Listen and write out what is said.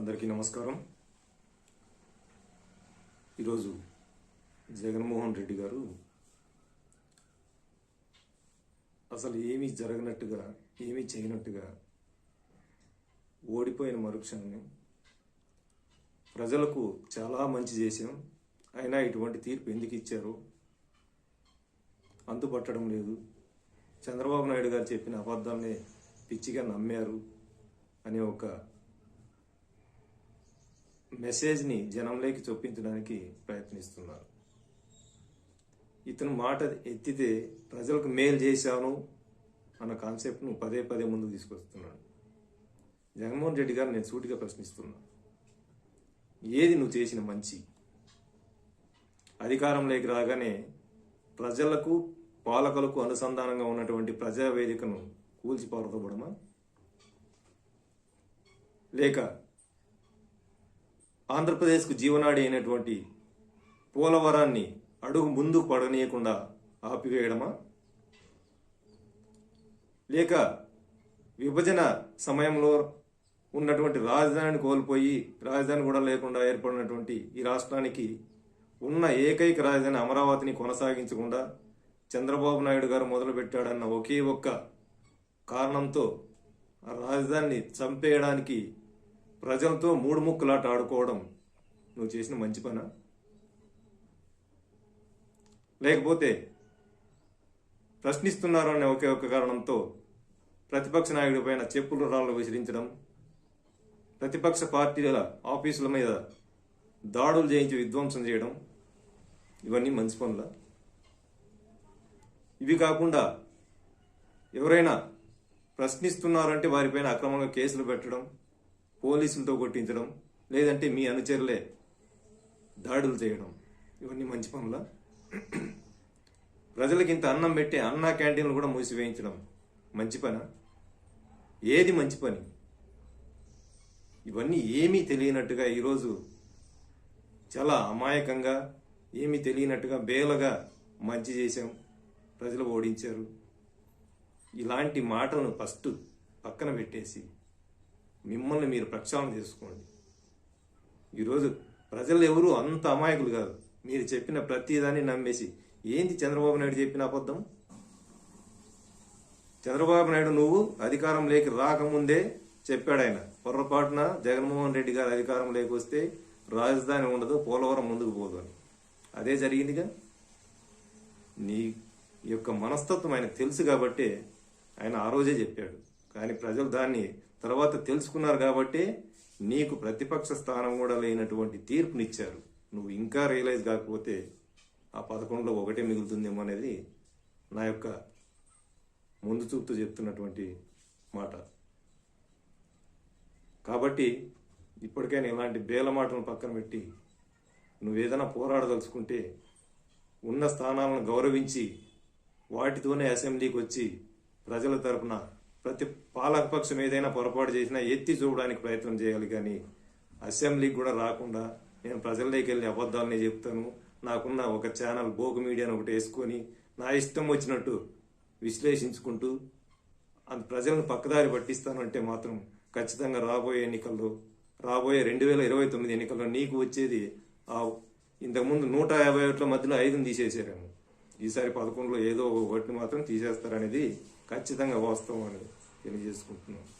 అందరికీ నమస్కారం. ఈరోజు జగన్మోహన్ రెడ్డి గారు అసలు ఏమీ జరగనట్టుగా ఏమీ చేయనట్టుగా ఓడిపోయిన మరుక్షణమే ప్రజలకు చాలా మంచి చేశాం. అయినా ఇటువంటి తీర్పు ఎందుకు ఇచ్చారు అంతుపట్టడం లేదు. చంద్రబాబు నాయుడు గారు చెప్పిన అబద్ధాన్ని పిచ్చిగా నమ్మారు అనే ఒక మెసేజ్ని జనంలోకి చొప్పించడానికి ప్రయత్నిస్తున్నారు. ఇతను మాట ఎత్తితే ప్రజలకు మేలు చేశాను అన్న కాన్సెప్ట్ను పదే పదే ముందు తీసుకొస్తున్నాడు. జగన్మోహన్ రెడ్డి గారు నేను సూటిగా ప్రశ్నిస్తున్నా. ఏది నువ్వు చేసిన మంచి? అధికారంలోకి రాగానే ప్రజలకు పాలకులకు అనుసంధానంగా ఉన్నటువంటి ప్రజావేదికను కూల్చిపారదబడమా లేక ఆంధ్రప్రదేశ్కు జీవనాడి అయినటువంటి పోలవరాన్ని అడుగు ముందుకు పడనీయకుండా ఆపివేయడమా? లేక విభజన సమయంలో ఉన్నటువంటి రాజధానిని కోల్పోయి రాజధాని కూడా లేకుండా ఏర్పడినటువంటి ఈ రాష్ట్రానికి ఉన్న ఏకైక రాజధాని అమరావతిని కొనసాగించకుండా చంద్రబాబు నాయుడు గారు మొదలుపెట్టాడన్న ఒకే ఒక్క కారణంతో ఆ రాజధానిని చంపేయడానికి ప్రజలతో మూడు ముక్కలాట ఆడుకోవడం. నువ్వు చేసిన మంచి పనా? లేకపోతే ప్రశ్నిస్తున్నారు అనే ఒకే ఒక కారణంతో ప్రతిపక్ష నాయకుడి పైన చెప్పులు రాళ్ళు విసిరించడం? ప్రతిపక్ష పార్టీల ఆఫీసుల మీద దాడులు చేయించి విధ్వంసం చేయడం? ఇవన్నీ మంచి పనుల? ఇవి కాకుండా ఎవరైనా ప్రశ్నిస్తున్నారంటే వారిపైన అక్రమంగా కేసులు పెట్టడం? పోలీసులతో కొట్టించడం లేదంటే మీ అనుచరులే దాడులు చేయడం ఇవన్నీ మంచి పనుల? ప్రజలకు ఇంత అన్నం పెట్టే అన్న క్యాంటీన్లు కూడా మూసివేయించడం మంచి పనా? ఏది మంచి పని? ఇవన్నీ ఏమీ తెలియనట్టుగా ఈరోజు చాలా అమాయకంగా ఏమీ తెలియనట్టుగా బేలగా మంచి చేశాం ప్రజలు ఓడించారు. ఇలాంటి మాటలను ఫస్ట్ పక్కన పెట్టేసి మిమ్మల్ని మీరు ప్రక్షాళన చేసుకోండి. ఈరోజు ప్రజలు ఎవరు అంత అమాయకులు కాదు. మీరు చెప్పిన ప్రతిదాన్ని నమ్మేసి ఏంటి చంద్రబాబు నాయుడు చెప్పిన అబద్ధం? చంద్రబాబు నాయుడు నువ్వు అధికారంలోకి రాకముందే చెప్పాడు ఆయన. పొరపాటున జగన్మోహన్ రెడ్డి గారు అధికారంలోకి వస్తే రాజధాని ఉండదు పోలవరం ముందుకు పోదు అని. అదే జరిగిందిగా? నీ యొక్క మనస్తత్వం ఆయన తెలుసు కాబట్టి ఆయన ఆ రోజే చెప్పాడు. కానీ ప్రజలు దాన్ని తర్వాత తెలుసుకున్నారు కాబట్టి నీకు ప్రతిపక్ష స్థానం కూడా లేనటువంటి తీర్పునిచ్చారు. నువ్వు ఇంకా రియలైజ్ కాకపోతే ఆ పదకొండులో ఒకటే మిగులుతుందేమో అనేది నా యొక్క ముందు చూపుతూ చెప్తున్నటువంటి మాట. కాబట్టి ఇప్పటికైనా ఇలాంటి బేల మాటలను పక్కన పెట్టి నువ్వేదైనా పోరాడదలుచుకుంటే ఉన్న స్థానాలను గౌరవించి వాటితోనే అసెంబ్లీకి వచ్చి ప్రజల తరపున ప్రతి పాలకపక్షం ఏదైనా పొరపాటు చేసినా ఎత్తి చూడడానికి ప్రయత్నం చేయాలి కానీ అసెంబ్లీకి కూడా రాకుండా నేను ప్రజల్లోకి వెళ్ళి అబద్ధాలని చెప్తాను. నాకున్న ఒక ఛానల్ బోగు మీడియాను ఒకటి వేసుకొని నా ఇష్టం వచ్చినట్టు విశ్లేషించుకుంటూ అంత ప్రజలను పక్కదారి పట్టిస్తాను అంటే మాత్రం ఖచ్చితంగా రాబోయే ఎన్నికల్లో రాబోయే రెండు వేల ఇరవై తొమ్మిది ఎన్నికల్లో నీకు వచ్చేది ఆ ఇంతకుముందు నూట యాభై ఒకటిల మధ్యలో ఐదుని తీసేసారేమో. ఈసారి పదకొండులో ఏదో ఒకటిని మాత్రం తీసేస్తారనేది ఖచ్చితంగా వాస్తవం అని తెలియజేసుకుంటున్నాను.